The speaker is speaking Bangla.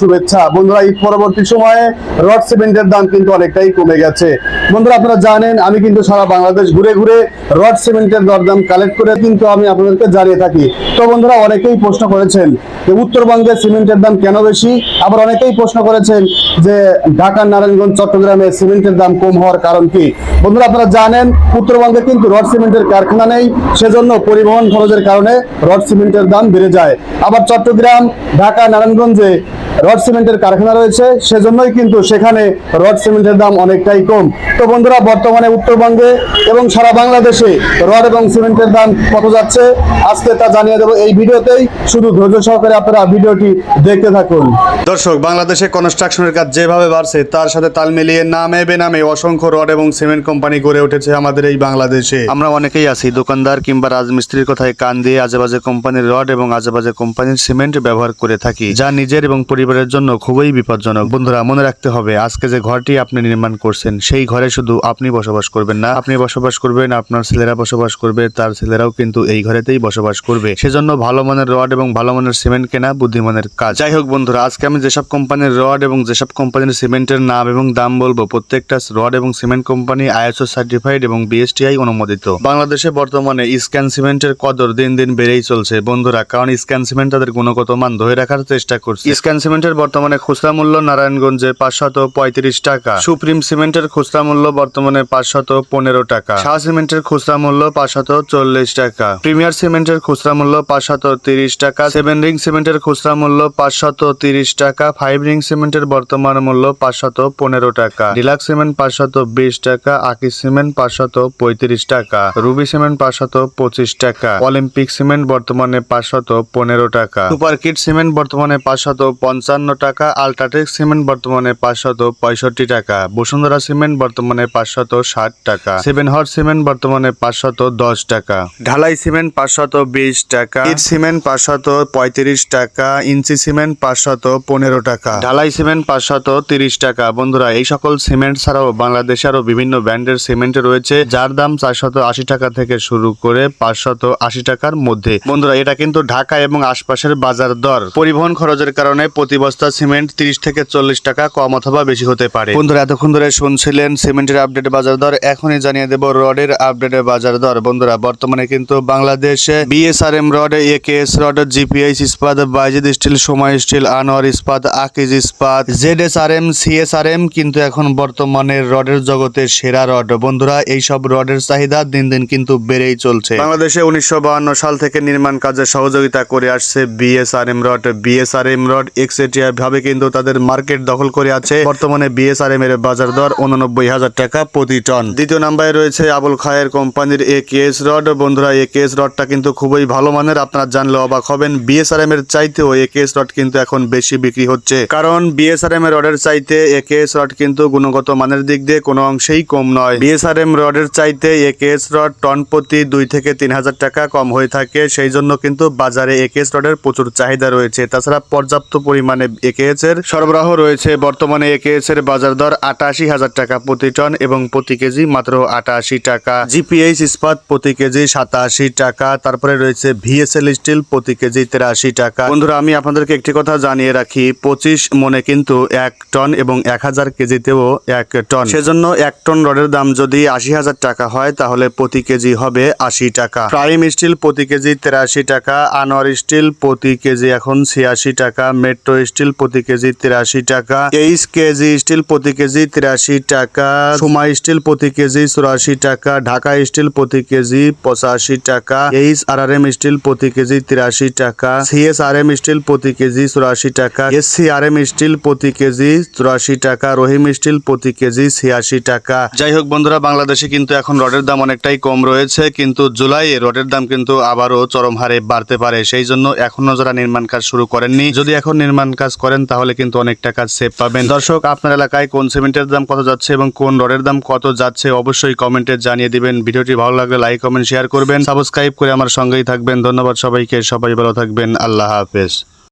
শুভেচ্ছা। বন্ধুরা পরবর্তী সময়ে রড দাম কিন্তু অনেকটাই কমে গেছে। বন্ধুরা, আপনারা জানেন, আমি কিন্তু সারা বাংলাদেশ ঘুরে ঘুরে রড সিমেন্টের দরদাম কালেক্ট করে কিন্তু আমি আপনাদেরকে জানিয়ে থাকি। তো বন্ধুরা, অনেকেই প্রশ্ন করেছেন যে উত্তরবঙ্গে সিমেন্টের দাম কেন বেশি? আবার অনেকেই প্রশ্ন করেছেন যে ঢাকা নারায়ণগঞ্জ, চট্টগ্রামে সিমেন্টের দাম কম হওয়ার কারণ কি? বন্ধুরা, আপনারা জানেন, উত্তরবঙ্গে কিন্তু রড সিমেন্টের কারখানা নেই, সেজন্য পরিবহন খরচের কারণে রড সিমেন্টের দাম বেড়ে যায়। আবার চট্টগ্রাম, ঢাকা, নারায়ণগঞ্জে রড সিমেন্টের কারখানা রয়েছে সেজন্যই কিন্তু সেখানে রড সিমেন্টের দাম অনেকটাই কম। তো বন্ধুরা বর্তমানে উত্তরবঙ্গে এবং সারা বাংলাদেশে রড এবং সিমেন্টের দাম কত যাচ্ছে আজকে তা জানিয়ে দেবো এই ভিডিওতেই। শুধু ধৈর্য সহকারে আপনারা ভিডিওটি দেখতে থাকুন। দর্শক বাংলাদেশে কনস্ট্রাকশনের কাজ যেভাবে বাড়ছে তার সাথে তাল মিলিয়ে নামে বেনামে অসংখ্য রড এবং সিমেন্ট কোম্পানি গড়ে উঠেছে আমাদের এই বাংলাদেশে। আমরা অনেকেই আছি দোকানদার কিংবা রাজমিস্ত্রির কথায় কান দিয়ে আজেবাজে কোম্পানির রড এবং আজেবাজে কোম্পানির সিমেন্ট ব্যবহার করে থাকি যা নিজের এবং পরিবারের জন্য খুবই বিপজ্জনক। বন্ধুরা, মনে রাখতে হবে, আজকে যে ঘরটি আপনি নির্মাণ করছেন, সেই ঘরে শুধু আপনি বসবাস করবেন না। আপনি বসবাস করবেন, আপনার ছেলেরা বসবাস করবে, তার ছেলেরাও কিন্তু এই ঘরেতেই বসবাস করবে। সেজন্য ভালো মানের রড এবং ভালো মানের সিমেন্ট কেনা বুদ্ধিমানের কাজ। যাই হোক বন্ধুরা, আজকে আমি যেসব কোম্পানির রড এবং যেসব কোম্পানির সিমেন্টের নাম এবং দাম বলব, প্রত্যেকটা রড এবং সিমেন্ট কোম্পানি আইএসও সার্টিফাইড এবং বিএসটিআই অনুমোদিত। বাংলাদেশে বর্তমানে স্ক্যান সিমেন্টের কদর দিন দিন বেড়েই চলছে। বন্ধুরা, কারণ স্ক্যান সিমেন্ট তাদের গুণগত মান ধরে রাখার চেষ্টা করছে। স্ক্যান সিমেন্টের বর্তমানে খুচরা মূল্য নারায়ণগঞ্জে পাঁচশত পঁয়ত্রিশ টাকা। সুপ্রিম সিমেন্টের খুচরা মূল্য বর্তমানে পাঁচশত পনেরো টাকা। শাহ সিমেন্টের খুচরা মূল্য পাঁচশত চল্লিশ টাকা। প্রিমিয়ার সিমেন্টের খুচরা মূল্য পাঁচশত তিরিশ টাকা। সেভেন রিং সিমেন্টের খুচরা মূল্য পাঁচশত তিরিশ টাকা। ফাইভ রিং সিমেন্টের বর্তমান মূল্য পাঁচশত পনেরো টাকা। ডিলাক্স সিমেন্ট পাঁচশত বিশ টাকা। আকি সিমেন্ট পাঁচশত পঁয়ত্রিশ টাকা। রুবি সিমেন্ট পাঁচশত পঁচিশ টাকা। অলিম্পিক সিমেন্ট বর্তমানে পাঁচশত পনেরো টাকা। সুপার কিট সিমেন্ট বর্তমানে পাঁচশত পঞ্চান্ন টাকা, আলট্রাটেক সিমেন্ট বর্তমানে পাঁচশত পঁয়ষট্টি টাকা, বসুন্ধরা সিমেন্ট বর্তমানে পাঁচশত ষাট টাকা সেভেন হট সিমেন্ট বর্তমানে পাঁচশত দশ টাকা, ঢালাই সিমেন্ট পাঁচশত বিশ টাকা, ইট সিমেন্ট পাঁচশত পঁয়ত্রিশ টাকা, ইঞ্চি সিমেন্ট পাঁচশত পনেরো টাকা, ঢালাই সিমেন্ট পাঁচশত তিরিশ টাকা। বন্ধুরা, এই সকল সিমেন্ট ছাড়াও বাংলাদেশে আরও বিভিন্ন ব্র্যান্ডের সিমেন্ট রয়েছে, যার দাম চারশত আশি টাকা থেকে শুরু করে পাঁচশত আশি টাকার মধ্যে। বন্ধুরা, এটা কিন্তু ঢাকা এবং আশপাশের বাজার দর। পরিবহন খরচের কারণে প্রতি বস্তা সিমেন্ট তিরিশ থেকে চল্লিশ টাকা কম অথবা বেশি হতে পারে। বন্ধুরা, এতক্ষণ ধরে শুনছিলেন সিমেন্টের আপডেট বাজার দর, এখনই জানিয়ে দেব রডের আপডেটের বাজার দর। বন্ধুরা, বর্তমানে কিন্তু বাংলাদেশে BSRM rod AKS rod GPH Ispat, Bayezid steel সময় steel, Anwar Ispat, Akij Ispat Z S R M CSRM কিন্তু এখন বর্তমানে রডের জগতে সেরা রড। বন্ধুরা এই সব রডের চাহিদা দিন দিন কিন্তু বেড়েই চলছে। বাংলাদেশে উনিশশো সাল থেকে নির্মাণ কাজে সহযোগিতা করে আসছে বিএসআরএম রড বিএসআরএম রড এক্সেটিয়া ভাবে কিন্তু তাদের মার্কেট দখল করে আছে। বর্তমানে বিএসআরএম এর বাজার দর উননব্বই হাজার টাকা প্রতি টন। দ্বিতীয় নাম্বারে রয়েছে আবুল খায়ের কোম্পানির এ কেএস রড। বন্ধুরা এ কেএস রডটা কিন্তু খুবই ভালো মানের। আপনারা জানলে অবাক হবেন বিএসআরএম এর চাইতেও এ কেএস রড কিন্তু এখন বেশি বিক্রি হচ্ছে। কারণ বিএসআরএম এর রডের চাইতে এ কেএস রড কিন্তু গুণগত মানের দিক দিয়ে কোনো অংশেই কম নয়। বিএসআরএম রডের চাইতে এ কেএস রড টন প্রতি দুই থেকে তিন হাজার টাকা কম হয়ে থাকে। সেই জন্য কিন্তু বাজারে এ একেএস রডের প্রচুর চাহিদা রয়েছে। তাছাড়া পর্যাপ্ত পরিমাণে একেএস এর সরবরাহ রয়েছে। বর্তমানে একেএস এর বাজার দর আটাশি হাজার টাকা প্রতি টন এবং প্রতি কেজি মাত্র আটাশি টাকা। জিপিএইচ ইস্পাত প্রতি কেজি সাতাশি টাকা। তারপরে রয়েছে ভিএসএল স্টিল প্রতি কেজি তেরাশি টাকা। বন্ধুরা, আমি আপনাদেরকে একটি কথা জানিয়ে রাখি, পঁচিশ মনে কিন্তু এক টন এবং এক হাজার কেজিতেও এক টন। সেজন্য এক টন রডের দাম যদি আশি হাজার টাকা হয়, তাহলে প্রতি কেজি হবে আশি টাকা। প্রাইম স্টিল প্রতি কেজি তেরাশি টাকা, আনোয়ার স্টিল প্রতি কেজি এখন ছিয়াশি টাকা, মেট্রো স্টিল প্রতি কেজি তিরাশি টাকা। এইচ কেজি স্টিল প্রতি কেজি তিরাশি টাকা। সুমা স্টিল প্রতি কেজি চুরাশি টাকা। ঢাকা স্টিল প্রতি কেজি পঁচাশি টাকা। H R R M steel প্রতি কেজি তিরাশি টাকা। সিএস আর এম স্টিল প্রতি কেজি চুরাশি টাকা। S C R M steel প্রতি কেজি চুরাশি টাকা। রহিম স্টিল প্রতি কেজি ছিয়াশি টাকা। যাই হোক বন্ধুরা, বাংলাদেশে কিন্তু এখন রডের দাম অনেকটাই কম রয়েছে, কিন্তু জুলাইয়ে রডের দাম কিন্তু আবারও চরম হারে বাড়তে পারে। সেই জন্য এখনও যারা নির্মাণ কাজ শুরু করেননি, যদি এখন নির্মাণ কাজ করেন, তাহলে কিন্তু অনেকটা কাজ সেভ পাবেন। দর্শক, আপনার এলাকায় কোন সিমেন্টের দাম কত যাচ্ছে এবং কোন রডের দাম কত যাচ্ছে অবশ্যই কমেন্টে জানিয়ে দিবেন। ভিডিওটি ভালো লাগলে লাইক কমেন্ট শেয়ার করবেন। সাবস্ক্রাইব করে আমার সঙ্গেই থাকবেন। ধন্যবাদ সবাইকে। সবাই ভালো থাকবেন। আল্লাহ হাফেজ।